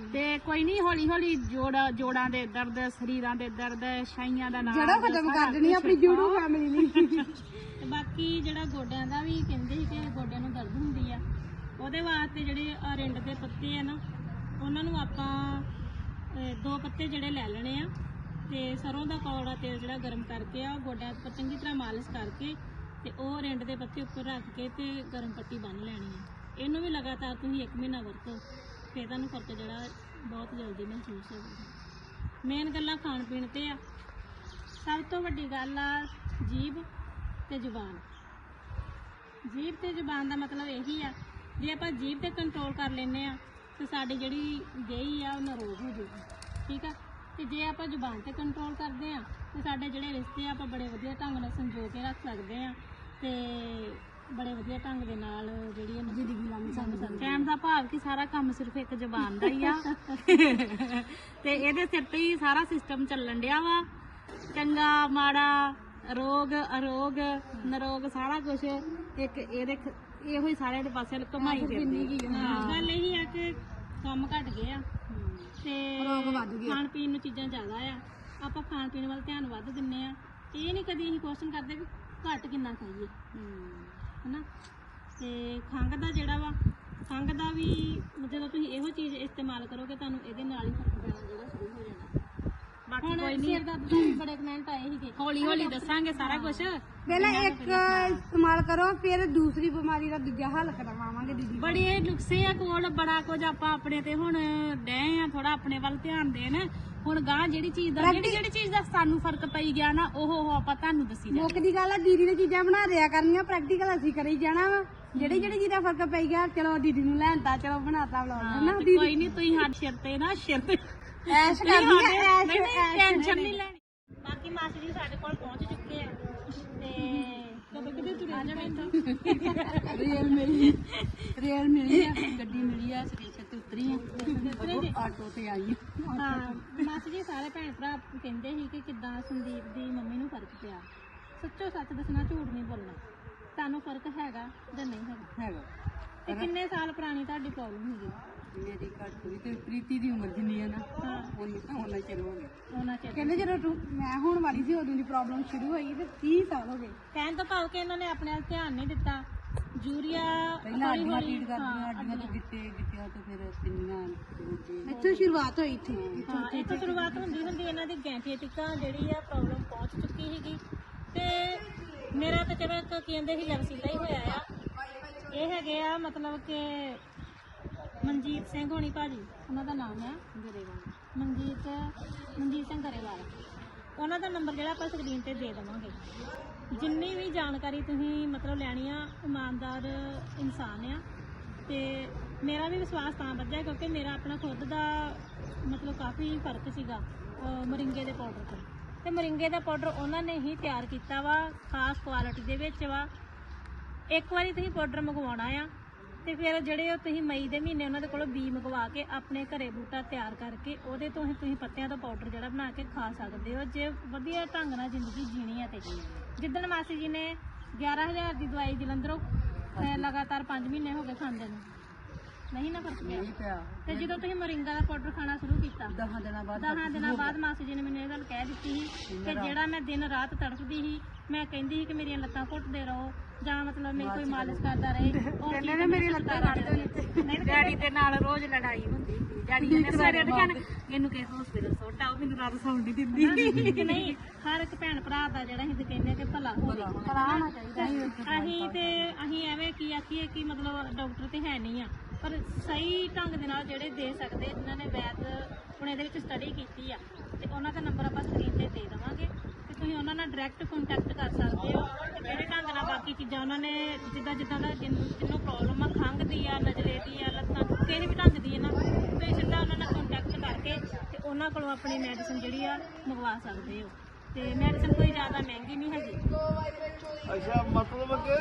ਤੇ ਕੋਈ ਨਹੀਂ ਹੌਲੀ ਹੌਲੀ ਜੋੜ ਜੋੜਾਂ ਦੇ ਦਰਦ ਸਰੀਰਾਂ ਦੇ ਦਰਦ ਛਾਈਆਂ ਦਾ ਨਾਮ ਜਿਹੜਾ ਖਤਮ ਕਰ ਦੇਣੀ ਆਪਣੀ ਜੂੜੂ ਫੈਮਿਲੀ ਲਈ ਤੇ ਬਾਕੀ ਜਿਹੜਾ ਗੋਡਿਆਂ ਦਾ ਵੀ ਕਹਿੰਦੇ ਸੀ ਕਿ ਗੋਡਿਆਂ ਨੂੰ ਦਰਦ ਹੁੰਦੀ ਆ ਉਹਦੇ ਵਾਸਤੇ ਜਿਹੜੇ ਆਹ ਰਿੰਡ ਦੇ ਪੱਤੇ ਆ ਨਾ ਉਹਨਾਂ ਨੂੰ ਆਪਾਂ ਅਹ, ਦੋ ਪੱਤੇ ਜਿਹੜੇ ਲੈ ਲੈਣੇ ਆ ਤੇ ਸਰੋਂ ਦਾ ਕੌੜਾ ਤੇਲ ਜਿਹੜਾ ਗਰਮ ਕਰਕੇ ਆ ਉਹ ਗੋਡਿਆਂ ਉੱਪਰ ਚੰਗੀ ਤਰ੍ਹਾਂ ਮਾਲਿਸ਼ ਕਰਕੇ ਤੇ ਉਹ ਰਿੰਡ ਦੇ ਪੱਤੇ ਉੱਪਰ ਰੱਖ ਕੇ ਤੇ ਗਰਮ ਪੱਟੀ ਬੰਨ ਲੈਣੀ ਆ। ਇਹਨੂੰ ਵੀ ਲਗਾਤਾਰ ਤੁਸੀਂ 1 ਮਹੀਨਾ ਵਰਤੋ। ਫੇਰ ਤੁਹਾਨੂੰ ਫ਼ਰਕ ਜਿਹੜਾ ਬਹੁਤ ਜਲਦੀ ਮਹਿਸੂਸ ਹੋਵੇਗਾ ਮੇਨ ਗੱਲਾਂ ਖਾਣ ਪੀਣ ਤੇ ਆ। ਸਭ ਤੋਂ ਵੱਡੀ ਗੱਲ ਆ ਜੀਭ ਤੇ ਜ਼ੁਬਾਨ। ਜੀਭ ਤੇ ਜ਼ੁਬਾਨ ਦਾ ਮਤਲਬ ਇਹੀ ਆ, ਜੇ ਆਪਾਂ ਜੀਭ ਤੇ ਕੰਟਰੋਲ ਕਰ ਲੈਨੇ ਆ, ਤੇ ਸਾਡੀ ਜਿਹੜੀ ਗਈ ਆ, ਉਹ ਨਰੋਗ ਹੋ ਜੂਗੀ। ਠੀਕ ਆ? ਤੇ ਜੇ ਆਪਾਂ ਜ਼ੁਬਾਨ ਤੇ ਕੰਟਰੋਲ ਕਰਦੇ ਆ, ਤੇ ਸਾਡੇ ਜਿਹੜੇ ਰਿਸ਼ਤੇ ਆ, ਆਪਾਂ ਬੜੇ ਵਧੀਆ ਢੰਗ ਨਾਲ ਸੰਜੋ ਕੇ ਰੱਖ ਸਕਦੇ ਆ, ਤੇ ਬੜੇ ਵਧੀਆ ਢੰਗ ਦੇ ਨਾਲ ਜਿਹੜੀ ਇਹ ਜ਼ਿੰਦਗੀ ਲੰਘ ਸਕਦੀ ਕਹਿਣ ਦਾ ਭਾਵ ਕਿ ਸਾਰਾ ਕੰਮ ਸਿਰਫ ਇੱਕ ਜ਼ਬਾਨ ਦਾ ਹੀ ਆ। ਤੇ ਇਹਦੇ ਸਿਰ ਤੇ ਹੀ ਸਾਰਾ ਸਿਸਟਮ ਚੱਲਣ ਡਿਆ ਵਾ। ਚੰਗਾ ਮਾੜਾ ਰੋਗ ਅਰੋਗ ਨਰੋਗ ਸਾਰਾ ਕੁਝ ਇੱਕ ਇਹਦੇ ਇਹੋ ਹੀ ਸਾਰੇ ਦੇ ਪਾਸੇ ਕਮਾਈ ਫਿਰਦੀ ਹਾਂ, ਗੱਲ ਇਹੀ ਆ ਕਿ ਕੰਮ ਘਟ ਗਏ ਆ। ਤੇ ਰੋਗ ਵੱਧ ਗਏ ਖਾਣ ਪੀਣ ਨੂੰ ਚੀਜ਼ਾਂ ਜ਼ਿਆਦਾ ਆ। ਆਪਾਂ ਖਾਣ ਪੀਣ ਵੱਲ ਧਿਆਨ ਵੱਧ ਦਿੰਨੇ ਆ। ਇਹ ਨਹੀਂ ਕਦੀ ਅਸੀਂ ਕੁਐਸਚਨ ਕਰਦੇ ਵੀ ਘੱਟ ਕਿੰਨਾ ਖਾਈਏ। ਹਨਾ? ਤੇ ਖੰਘ ਦਾ ਜਿਹੜਾ ਵਾ ਖੰਘ ਦਾ ਵੀ ਜਦੋਂ ਤੁਸੀਂ ਇਹੋ ਚੀਜ਼ ਇਸਤੇਮਾਲ ਕਰੋਗੇ ਤੁਹਾਨੂੰ ਇਹਦੇ ਨਾਲ ਹੀ ਫ਼ਰਕ ਪੈਣਾ ਜਿਹੜਾ ਸ਼ੁਰੂ ਹੋ ਜਾਣਾ। ਬਾਕੀ ਕੋਈ ਸਿਰ ਨਹੀਂ। ਦਰਦ ਦਾ ਵੀ ਬੜੇ ਕਮੈਂਟ ਆਏ ਸੀਗੇ। ਹੌਲੀ ਹੌਲੀ ਦੱਸਾਂਗੇ ਸਾਰਾ ਕੁਝ ਪਹਿਲਾਂ ਇੱਕ ਇਸਤੇਮਾਲ ਕਰੋ ਫਿਰ ਦੂਸਰੀ ਬਿਮਾਰੀ ਦਾ ਦੂਜਾ ਹੱਲ ਕਰਵਾਵਾਂਗੇ ਦੀਦੀ ਬੜੇ ਨੁਕਸੇ ਆ ਕੋਲ ਬੜਾ ਕੁਝ ਆਪਾਂ ਆਪਣੇ ਤੇ ਹੁਣ ਡਏ ਆ ਥੋੜਾ ਆਪਣੇ ਵੱਲ ਧਿਆਨ ਦੇਣ। ਹੁਣ ਗਾਂ ਜਿਹੜੀ ਚੀਜ਼ ਦਾ ਜਿਹੜੀ ਜਿਹੜੀ ਚੀਜ਼ ਦਾ ਸਾਨੂੰ ਫ਼ਰਕ ਪਈ ਗਿਆ ਨਾ ਉਹ ਉਹ ਆਪਾਂ ਤੁਹਾਨੂੰ ਦੱਸੀ ਜਾ ਮੁੱਕ ਦੀ ਗੱਲ ਆ ਦੀਦੀ ਨੇ ਚੀਜ਼ਾਂ ਬਣਾ ਦਿਆ ਕਰਨੀਆਂ ਪ੍ਰੈਕਟੀਕਲ ਅਸੀਂ ਕਰੀ ਜਾਣਾ ਵਾ। ਜਿਹੜੀ ਜਿਹੜੀ ਚੀਜ਼ ਦਾ ਫ਼ਰਕ ਪਈ ਗਿਆ ਚਲੋ ਦੀਦੀ ਨੂੰ ਲੈਣਤਾ ਚਲੋ ਬਣਾਤਾ ਵਲੌਗ ਨਾ ਤੇ ਕੋਈ ਨਹੀਂ ਤੁਸੀਂ ਹੱਥ ਸਿਰ ਤੇ ਨਾ ਸਿਰ ਤੇ ਐਸ਼ ਕਰਦੀ ਆ ਐਸ਼ ਟੈਨਸ਼ਨ ਨਹੀਂ ਲੈਣੀ। ਬਾਕੀ ਮਾਸੀ ਜੀ ਸਾਡੇ ਕੋਲ ਕਦੇ ਕਦੇ ਤੁਰੇ ਆ। ਜਾਣਾ ਰੇਲ ਮਿਲੀ ਰੇਲ ਮਿਲੀ ਆ। ਗੱਡੀ ਮਿਲੀ ਆ ਸਟੇਸ਼ਨ ਤੇ ਉਤਰੀ ਆ। ਆਟੋ ਤੇ ਆਈ ਹਾਂ ਮਾਸੀ ਜੀ ਸਾਰੇ ਭੈਣ ਭਰਾ ਕਹਿੰਦੇ ਸੀ ਕਿ ਕਿੱਦਾਂ ਸੰਦੀਪ ਦੀ ਮੰਮੀ ਨੂੰ ਫ਼ਰਕ ਪਿਆ। ਸੱਚੋ ਸੱਚ ਦੱਸਣਾ ਝੂਠ ਨਹੀਂ ਬੋਲਣਾ। ਤੁਹਾਨੂੰ ਫ਼ਰਕ ਹੈਗਾ ਜਾਂ ਨਹੀਂ ਹੈਗਾ? ਹੈਗਾ। ਤੇ ਕਿੰਨੇ ਸਾਲ ਪੁਰਾਣੀ ਤੁਹਾਡੀ ਪ੍ਰੋਬਲਮ ਹੈਗੀ ਮੇਰੀ ਘੱਟ ਹੋਈ ਤੇ ਪ੍ਰੀਤੀ ਦੀ ਉਮਰ ਜਿੰਨੀ ਆ ਨਾ ਹਾਂ। ਉਹਨੀ ਉਹਨਾਂ ਚਿਰ ਹੋ ਗਿਆ ਉਹਨਾਂ ਚਿਰ ਕਹਿੰਦੇ ਜਦੋਂ ਤੂੰ- ਮੈਂ ਹੋਣ ਵਾਲੀ ਸੀ ਉਦੋਂ ਦੀ ਪ੍ਰੋਬਲਮ ਸ਼ੁਰੂ ਹੋਈ ਤੇ 30 ਸਾਲ ਹੋ ਗਏ। ਕਹਿਣ ਤੋਂ ਭਾਵ ਕਿ ਇਹਨਾਂ ਨੇ ਆਪਣੇ ਵੱਲ ਧਿਆਨ ਨਹੀਂ ਦਿੱਤਾ। ਯੂਰੀਆ ਪਹਿਲਾਂ ਹੌਲੀ ਅੱਡੀਆਂ ਹੌਲੀ- ਪੀੜ ਹਾਂ, ਕਰਦੀਆਂ ਅੱਡੀਆਂ ਤੋਂ ਗਿੱਟੇ ਗਿੱਟਿਆਂ ਤੋਂ ਫਿਰ ਪਿੰਨੀਆਂ ਇੱਥੋਂ ਸ਼ੁਰੂਆਤ ਹੋਈ ਇੱਥੇ। ਹਾਂ ਇੱਥੋਂ ਸ਼ੁਰੂਆਤ ਹੁੰਦੀ ਹੁੰਦੀ ਇਹਨਾਂ ਦੀ ਗੈਂਠੀਆਂ ਟਿੱਕਾਂ ਜਿਹੜੀ ਆ ਪ੍ਰੋਬਲਮ ਪਹੁੰਚ ਚੁੱਕੀ ਸੀਗੀ। ਤੇ ਮੇਰਾ ਤਾਂ ਕਹਿੰਦੇ ਸੀ ਲਵਸੀਲਾ ਹੀ ਹੋਇਆ ਆ। ਇਹ ਹੈਗੇ ਆ ਮਤਲਬ ਕਿ ਮਨਜੀਤ ਸਿੰਘ ਹੋਣੀ ਭਾਜੀ, ਉਹਨਾਂ ਦਾ ਨਾਮ ਆ ਗਰੇਵਾਲ। ਮਨਜੀਤ ਮਨਜੀਤ ਸਿੰਘ ਗਰੇਵਾਲ। ਉਹਨਾਂ ਦਾ ਨੰਬਰ ਜਿਹੜਾ ਆਪਾਂ ਸਕਰੀਨ ਤੇ ਦੇ ਦੇਵਾਂਗੇ। ਜਿੰਨੀ ਵੀ ਜਾਣਕਾਰੀ ਤੁਸੀਂ ਮਤਲਬ ਲੈਣੀ ਆ, ਇਮਾਨਦਾਰ ਇਨਸਾਨ ਆ, ਤੇ ਮੇਰਾ ਵੀ ਵਿਸ਼ਵਾਸ ਤਾਂ ਵੱਧਿਆ ਕਿਉਂਕਿ ਮੇਰਾ ਆਪਣਾ ਖੁਦ ਦਾ ਮਤਲਬ ਕਾਫੀ ਫ਼ਰਕ ਸੀਗਾ ਮਰਿੰਗੇ ਦੇ ਪਾਊਡਰ ਤੋਂ। ਤੇ ਮਰਿੰਗੇ ਦਾ ਪਾਊਡਰ ਉਹਨਾਂ ਨੇ ਹੀ ਤਿਆਰ ਕੀਤਾ ਵਾ, ਖਾਸ ਕੁਆਲਿਟੀ ਦੇ ਵਿੱਚ ਵਾ। ਇੱਕ ਵਾਰੀ ਤੁਸੀਂ ਪਾਊਡਰ ਮੰਗਵਾਉਣਾ ਆ ਤੇ ਫਿਰ ਜਿਹੜੇ ਉਹ ਤੁਸੀਂ ਮਈ ਦੇ ਮਹੀਨੇ ਉਹਨਾਂ ਦੇ ਕੋਲੋਂ ਬੀ ਮੰਗਵਾ ਕੇ ਆਪਣੇ ਘਰੇ ਬੂਟਾ ਤਿਆਰ ਕਰਕੇ ਉਹਦੇ ਤੋਂ ਹੀ ਤੁਸੀਂ ਪੱਤਿਆਂ ਦਾ ਪਾਊਡਰ ਜਿਹੜਾ ਬਣਾ ਕੇ ਖਾ ਸਕਦੇ ਹੋ ਜੇ ਵਧੀਆ ਢੰਗ ਨਾਲ ਜ਼ਿੰਦਗੀ ਜੀਣੀ ਆ ਤੇ। ਜਿੱਦਣ ਮਾਸੀ ਜੀ ਨੇ 11000 ਦੀ ਦਵਾਈ ਜਲੰਧਰੋਂ ਲਗਾਤਾਰ 5 ਮਹੀਨੇ ਹੋ ਗਏ ਖਾਂਦੇ ਨੂੰ। ਨਹੀਂ ਨਾ ਫ਼ਰਕ ਪਿਆ। ਨਹੀਂ ਪਿਆ। ਤੇ ਜਦੋਂ ਤੁਸੀਂ ਮੋਰਿੰਗਾ ਦਾ ਪਾਊਡਰ ਖਾਣਾ ਸ਼ੁਰੂ ਕੀਤਾ 10 ਦਿਨਾਂ ਬਾਅਦ ਦਸਾਂ ਦਿਨਾਂ ਬਾਅਦ ਮਾਸੀ ਜੀ ਨੇ ਮੈਨੂੰ ਇਹ ਗੱਲ ਕਹਿ ਦਿੱਤੀ ਸੀ ਕਿ ਜਿਹੜਾ ਮੈਂ ਦਿਨ ਰਾਤ ਤੜਫਦੀ ਸੀ ਮੈਂ ਕਹਿੰਦੀ ਸੀ ਕਿ ਮੇਰੀਆਂ ਲੱਤਾਂ ਘੁੱਟਦੇ ਰਹੋ ਜਾਂ ਮਤਲਬ ਮੈਨੂੰ ਕੋਈ ਮਾਲਿਸ਼ ਕਰਦਾ ਰਹੇ ਉਹ ਕਹਿੰਦੇ ਨੇ ਮੇਰੀ ਲੱਤਾਂ ਕੱਢ ਦੋ ਡੈਡੀ ਦੇ ਨਾਲ ਰੋਜ਼ ਲੜਾਈ ਹੁੰਦੀ ਸੀ। ਡੈਡੀ ਨੇ ਸਵੇਰੇ ਉੱਠ ਕੇ ਇਹਨੂੰ ਕਿਸੇ ਹਸਪੀਟਲ ਸੁੱਟਾ ਉਹ ਮੈਨੂੰ ਰਾਤ ਸੌਣ ਨਹੀਂ ਦਿੰਦੀ। ਕਿ ਨਹੀਂ ਹਰ ਇੱਕ ਭੈਣ ਭਰਾ ਦਾ ਜਿਹੜਾ ਅਸੀਂ ਕਹਿੰਦੇ ਕਿ ਭਲਾ ਹੋਵੇ। ਕਰਾਉਣਾ ਚਾਹੀਦਾ। ਅਸੀਂ ਤੇ ਅਸੀਂ ਐਵੇਂ ਕੀ ਆਖੀਏ ਕਿ ਮਤਲਬ ਡਾਕਟਰ ਤੇ ਹੈ ਨਹੀਂ ਆ। ਪਰ ਸਹੀ ਢੰਗ ਦੇ ਨਾਲ ਜਿਹੜੇ ਦੇ ਸਕਦੇ ਜਿਨ੍ਹਾਂ ਨੇ ਵੈਦ ਹੁਣ ਇਹਦੇ ਵਿੱਚ ਸਟੱਡੀ ਕੀਤੀ ਆ ਤੇ ਉਹਨਾਂ ਦਾ ਨੰਬਰ ਆਪਾਂ ਸਕਰੀਨ ਤੇ ਦੇ ਦੇਵਾਂਗੇ ਤੇ ਤੁਸੀਂ ਉਹਨਾਂ ਨਾਲ ਡਾਇਰੈਕਟ ਕੰਟੈਕਟ ਕਰ ਸਕਦੇ ਹੋ ਤੇ ਕਿਹੜੇ ਢੰਗ ਨਾਲ ਬਾਕੀ ਚੀਜ਼ਾਂ ਉਹਨਾਂ ਨੇ ਜਿੱਦਾਂ ਜਿੱਦਾਂ ਦਾ ਜਿਹਨੂੰ ਜਿਹਨੂੰ ਪ੍ਰੋਬਲਮ ਆ ਖੰਘ ਦੀ ਆ ਨਜ਼ਲੇ ਦੀ ਆ ਲੱਤਾਂ ਦੀ, ਕਿਸੇ ਵੀ ਢੰਗ ਦੀ ਹੈ ਨਾ ਤੁਸੀਂ ਸਿੱਧਾ ਉਹਨਾਂ ਨਾਲ ਕੰਟੈਕਟ ਕਰਕੇ ਤੇ ਉਹਨਾਂ ਕੋਲੋਂ ਆਪਣੀ ਮੈਡੀਸਿਨ ਜਿਹੜੀ ਆ ਮੰਗਵਾ ਸਕਦੇ ਹੋ। ਤੇ ਮੈਡੀਸਿਨ ਕੋਈ ਜ਼ਿਆਦਾ ਮਹਿੰਗੀ ਨਹੀਂ ਹੈਗੀ। ਅੱਛਾ ਮਤਲਬ ਕਿ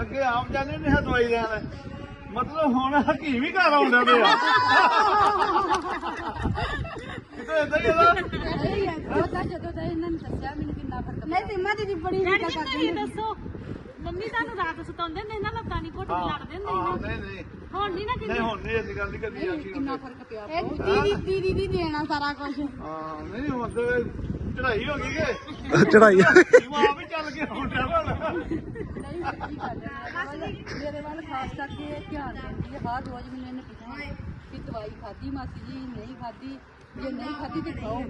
ਅੱਗੇ ਆਪ ਜਾਂਦੇ ਨੇ ਹਾਂ ਦਵਾਈ ਲੈਣ। ਮਤਲਬ ਹੁਣ ਹਕੀਮ ਹੀ ਘਰ ਆਉਂਦੇ ਨੇ ਆ ਕਿਤੇ ਇਦਾਂ ਹੀ ਇਹਦਾ ਉਹ ਤਾਂ ਜਦੋਂ ਦਾ ਇਹਨਾਂ ਨੇ? ਦੱਸਿਆ ਮੈਨੂੰ ਕਿੰਨਾ ਫ਼ਰਕ ਨਹੀਂ ਸਿੰਮਾ ਦੀਦੀ ਬੜੀ ਤੁਸੀਂ ਦੱਸੋ ਮੰਮੀ ਤੁਹਾਨੂੰ ਰਾਤ ਸੁਤਾਉਂਦੇ ਨੇ ਨਾ ਲੱਤਾਂ ਨਹੀਂ ਘੁੱਟ ਲੜਦੇ ਹੁੰਦੇ ਨਹੀਂ ਨਹੀਂ। ਹੁਣ ਨਹੀਂ ਨਾ ਨਹੀਂ ਹੁਣ ਨਹੀਂ ਇਹ ਗੱਲ ਨਹੀਂ ਕਰਨੀ ਆਖੀ ਕਿੰਨਾ ਫ਼ਰਕ ਪਿਆ। ਇਹ ਦੀਦੀ ਦੀਦੀ ਦੀ ਦੇਣਾ ਸਾਰਾ ਕੁਝ ਹਾਂ ਨਹੀਂ ਨਹੀਂ ਹੁਣ ਤੇ ਚੜਾਈ ਹੋ ਗਈ ਕਿ? ਚੜਾਈ ਆਪ ਵੀ ਚੱਲ ਕੇ ਹੁਣ ਹੁਣ ਮੇਰੇ ਵੱਲ ਖਾਸ ਕਰਕੇ ਧਿਆਨ ਦਿੰਦੀ ਹੈ ਹਰ ਰੋਜ਼ ਮੈਨੂੰ ਇਹਨੇ ਪੁੱਛਣਾ ਕਿ ਦਵਾਈ ਖਾਧੀ ਮਾਸੀ ਜੀ ਨਹੀਂ ਖਾਧੀ। ਜੇ ਨਹੀਂ ਖਾਧੀ ਤੇ ਖਾਓ।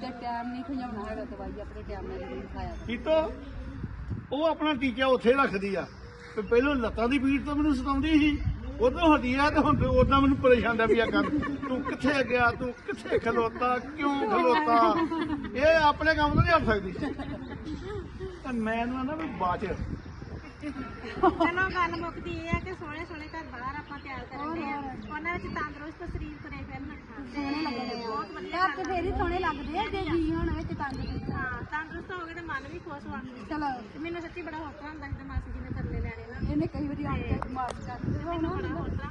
ਤੇ ਟਾਈਮ ਨਹੀਂ ਖਿਆਉਣਾ ਹੈਗਾ ਦਵਾਈ ਆਪਣੇ ਟਾਈਮ ਨਾਲ ਨਹੀਂ ਖਾਇਆ ਕਰੋ। ਕੀਤੋ? ਉਹ ਆਪਣਾ ਟੀਚਾ ਉੱਥੇ ਰੱਖਦੀ ਆ। ਤੇ ਪਹਿਲਾਂ ਲੱਤਾਂ ਦੀ ਪੀੜ ਤੋਂ ਮੈਨੂੰ ਸਤਾਉਂਦੀ ਸੀ। ਉਦੋਂ ਹਟੀ ਆ ਤੇ ਹੁਣ ਉਦਾਂ ਮੈਨੂੰ ਪਰੇਸ਼ਾਨ ਦਾ ਪਿਆ ਕਰ। ਤੂੰ ਕਿੱਥੇ ਗਿਆ? ਤੂੰ ਕਿੱਥੇ ਖਲੋਤਾ? ਕਿਉਂ ਖਲੋਤਾ? ਇਹ ਆਪਣੇ ਕੰਮ ਤੋਂ ਨਹੀਂ ਹਟ ਸਕਦੀ। ਤੇ ਮੈਂ ਨਾ ਨਾ ਵੀ ਬਾਚ ਚਲੋ ਗੱਲ ਮੁੱਕਦੀ ਇਹ ਆ ਕਿ ਸੋਹਣੇ ਸੋਹਣੇ ਘਰ ਬਾਹਰ ਆਪਾਂ ਤਿਆਰ ਕਰਦੇ ਆ ਉਹਨਾਂ ਵਿੱਚ ਤੰਦਰੁਸਤ ਸਰੀਰ ਤੁਰੇ ਫਿਰਨ। ਸੋਹਣੇ ਲੱਗਦੇ ਬਹੁਤ ਵਧੀਆ ਤੇ ਫੇਰ ਹੀ ਸੋਹਣੇ ਲੱਗਦੇ ਆ ਜੇ ਜੀ ਹੋਣ ਵਿੱਚ ਤੰਗ ਹਾਂ ਤੰਦਰੁਸਤ ਹੋ ਗਏ ਤੇ ਮਨ ਵੀ ਖੁਸ਼ ਹੋਣਾ। ਚਲੋ। ਮੈਨੂੰ ਸੱਚੀ ਬੜਾ ਹੌਸਲਾ ਹੁੰਦਾ ਤੇ ਮਾਸੀ ਜੀ ਨੇ ਤਰਲੇ ਲੈਣੇ ਨਾ। ਇਹਨੇ ਕਈ ਵਾਰੀ ਆਣ ਕੇ ਮਾਰਚ ਕਰਦੇ ਹੋ ਨਾ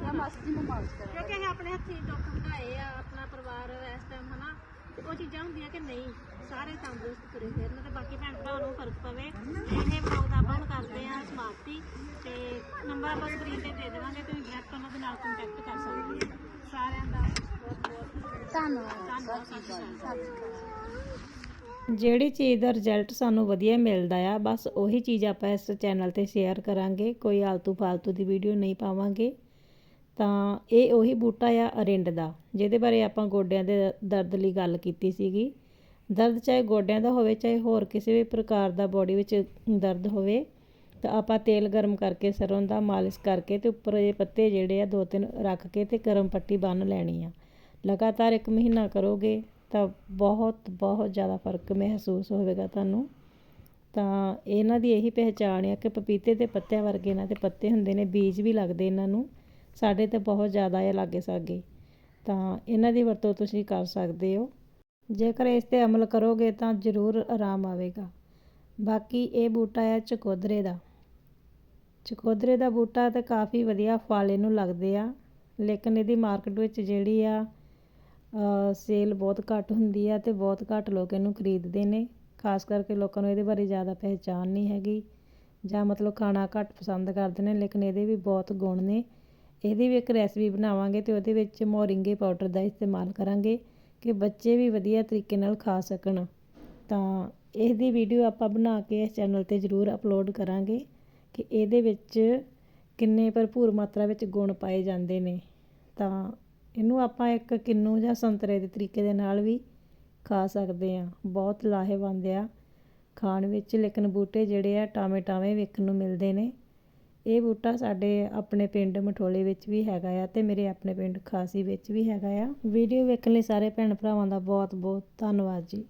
ਮੈਂ ਮਾਸੀ ਜੀ ਨੂੰ ਮਾਰਚ ਕਰਾਂ। ਕਿਉਂਕਿ ਅਸੀਂ ਆਪਣੇ ਹੱਥੀਂ ਦੁੱਖ ਵਧਾਏ ਆ ਆਪਣਾ ਪਰਿਵਾਰ ਇਸ ਟਾਈਮ ਹਨਾ। ਉਹ ਚੀਜ਼ਾਂ ਹੁੰਦੀਆਂ ਕਿ ਨਹੀਂ। ਸਾਰੇ ਤੰਦਰੁਸਤ ਤੁਰੇ ਫਿਰਨ ਤੇ ਬਾਕੀ ਭੈਣ ਭਰਾ ਨੂੰ ਫ਼ਰਕ ਪਵੇ। ਇਹ ਬਲੌਗ ਦਾ ਆਪਾਂ ਹੁਣ ਕਰਦੇ ਆ ਸਮਾਪਤੀ ਤੇ ਨੰਬਰ ਆਪਾਂ ਸਕਰੀਨ ਤੇ ਦੇ ਦੇਵਾਂਗੇ ਤੁਸੀਂ ਡਾਇਰੈਕਟ ਉਹਨਾਂ ਦੇ ਨਾਲ ਕੰਟੈਕਟ ਕਰ ਸਕਦੇ ਹੋ। ਸਾਰਿਆਂ ਦਾ ਬਹੁਤ ਬਹੁਤ ਧੰਨਵਾਦ। ਧੰਨਵਾਦ। ਸਤਿ ਸ਼੍ਰੀ ਅਕਾਲ। ਜਿਹੜੀ ਚੀਜ਼ ਦਾ ਰਿਜ਼ਲਟ ਸਾਨੂੰ ਵਧੀਆ ਮਿਲਦਾ ਆ ਬਸ ਉਹੀ ਚੀਜ਼ ਆਪਾਂ ਇਸ ਚੈਨਲ ਤੇ ਸ਼ੇਅਰ ਕਰਾਂਗੇ। ਕੋਈ ਆਲਤੂ ਫਾਲਤੂ ਦੀ ਵੀਡੀਓ ਨਹੀਂ ਪਾਵਾਂਗੇ। ਤਾਂ ਇਹ ਉਹੀ ਬੂਟਾ ਆ ਅਰਿੰਡ ਦਾ ਜਿਹਦੇ ਬਾਰੇ ਆਪਾਂ ਗੋਡਿਆਂ ਦੇ ਦਰਦ ਲਈ ਗੱਲ ਕੀਤੀ ਸੀਗੀ। ਦਰਦ ਚਾਹੇ ਗੋਡਿਆਂ ਦਾ ਹੋਵੇ, ਚਾਹੇ ਹੋਰ ਕਿਸੇ ਵੀ ਪ੍ਰਕਾਰ ਦਾ ਬੋਡੀ ਵਿੱਚ ਦਰਦ ਹੋਵੇ, ਤਾਂ ਆਪਾਂ ਤੇਲ ਗਰਮ ਕਰਕੇ, ਸਰੋਂ ਦਾ ਮਾਲਿਸ਼ ਕਰਕੇ ਤੇ ਉੱਪਰ ਇਹ ਪੱਤੇ ਜਿਹੜੇ ਆ ਦੋ ਤਿੰਨ ਰੱਖ ਕੇ ਤੇ ਗਰਮ ਪੱਟੀ ਬੰਨ ਲੈਣੀ ਆ। ਲਗਾਤਾਰ ਇੱਕ ਮਹੀਨਾ ਕਰੋਗੇ ਤਾਂ ਬਹੁਤ ਬਹੁਤ ਜ਼ਿਆਦਾ ਫ਼ਰਕ ਮਹਿਸੂਸ ਹੋਵੇਗਾ ਤੁਹਾਨੂੰ। ਤਾਂ ਇਹਨਾਂ ਦੀ ਇਹੀ ਪਹਿਚਾਣ ਆ ਕਿ ਪਪੀਤੇ ਦੇ ਪੱਤਿਆਂ ਵਰਗੇ ਇਹਨਾਂ ਦੇ ਪੱਤੇ ਹੁੰਦੇ ਨੇ, ਬੀਜ ਵੀ ਲੱਗਦੇ ਇਹਨਾਂ ਨੂੰ। ਸਾਡੇ ਤਾਂ ਬਹੁਤ ਜ਼ਿਆਦਾ ਆ ਲਾਗੇ ਸਾਗੇ ਤਾਂ ਇਹਨਾਂ ਦੀ ਵਰਤੋਂ ਤੁਸੀਂ ਕਰ ਸਕਦੇ ਹੋ। ਜੇਕਰ ਇਸ ਤੇ ਅਮਲ ਕਰੋਗੇ ਤਾਂ ਜ਼ਰੂਰ ਆਰਾਮ ਆਵੇਗਾ। ਬਾਕੀ ਇਹ ਬੂਟਾ ਹੈ ਚਕੋਦਰੇ ਦਾ। ਚਕੋਦਰੇ ਦਾ ਬੂਟਾ ਤਾਂ ਕਾਫੀ ਵਧੀਆ ਫਲ ਇਹਨੂੰ ਲੱਗਦੇ ਆ, ਲੇਕਿਨ ਇਹਦੀ ਮਾਰਕੀਟ ਵਿੱਚ ਜਿਹੜੀ ਆ ਸੇਲ ਬਹੁਤ ਘੱਟ ਹੁੰਦੀ ਆ ਤੇ ਬਹੁਤ ਘੱਟ ਲੋਕ ਇਹਨੂੰ ਖਰੀਦਦੇ ਨੇ। ਖਾਸ ਕਰਕੇ ਲੋਕਾਂ ਨੂੰ ਇਹਦੇ ਬਾਰੇ ਜ਼ਿਆਦਾ ਪਹਿਚਾਣ ਨਹੀਂ ਹੈਗੀ, ਜਾਂ ਮਤਲਬ ਖਾਣਾ ਘੱਟ ਪਸੰਦ ਕਰਦੇ ਨੇ, ਲੇਕਿਨ ਇਹਦੇ ਵੀ ਬਹੁਤ ਗੁਣ ਨੇ। ਇਹਦੀ ਵੀ ਇੱਕ ਰੈਸਪੀ ਬਣਾਵਾਂਗੇ ਤੇ ਉਹਦੇ ਵਿੱਚ ਮੋਰਿੰਗੇ ਪਾਊਡਰ ਦਾ ਇਸਤੇਮਾਲ ਕਰਾਂਗੇ। ਕਿ ਬੱਚੇ ਵੀ ਵਧੀਆ ਤਰੀਕੇ ਨਾਲ ਖਾ ਸਕਣ। ਤਾਂ ਇਹਦੀ ਵੀਡੀਓ ਆਪਾਂ ਬਣਾ ਕੇ ਇਸ ਚੈਨਲ ਤੇ ਜ਼ਰੂਰ ਅਪਲੋਡ ਕਰਾਂਗੇ ਕਿ ਇਹਦੇ ਵਿੱਚ ਕਿੰਨੇ ਭਰਪੂਰ ਮਾਤਰਾ ਵਿੱਚ ਗੁਣ ਪਾਏ ਜਾਂਦੇ ਨੇ। ਤਾਂ ਇਹਨੂੰ ਆਪਾਂ ਇੱਕ ਕਿੰਨੂ ਜਾਂ ਸੰਤਰੇ ਦੇ ਤਰੀਕੇ ਦੇ ਨਾਲ ਵੀ ਖਾ ਸਕਦੇ ਆ ਬਹੁਤ ਲਾਹੇਵੰਦ ਆ। ਖਾਣ ਵਿੱਚ ਲੇਕਿਨ ਬੂਟੇ ਜਿਹੜੇ ਆ ਟਾਵੇਂ ਟਾਵੇਂ ਵੇਖਣ ਨੂੰ ਮਿਲਦੇ ਨੇ। ਇਹ ਬੂਟਾ ਸਾਡੇ ਆਪਣੇ ਪਿੰਡ ਮਠੋਲੇ ਵਿੱਚ ਵੀ ਹੈਗਾ ਆ ਤੇ ਮੇਰੇ ਆਪਣੇ ਪਿੰਡ ਖਾਸੀ ਵਿੱਚ ਵੀ ਹੈਗਾ ਆ। ਵੀਡੀਓ ਵੇਖਣ ਲਈ ਸਾਰੇ ਭੈਣ ਭਰਾਵਾਂ ਦਾ ਬਹੁਤ ਬਹੁਤ ਧੰਨਵਾਦ ਜੀ।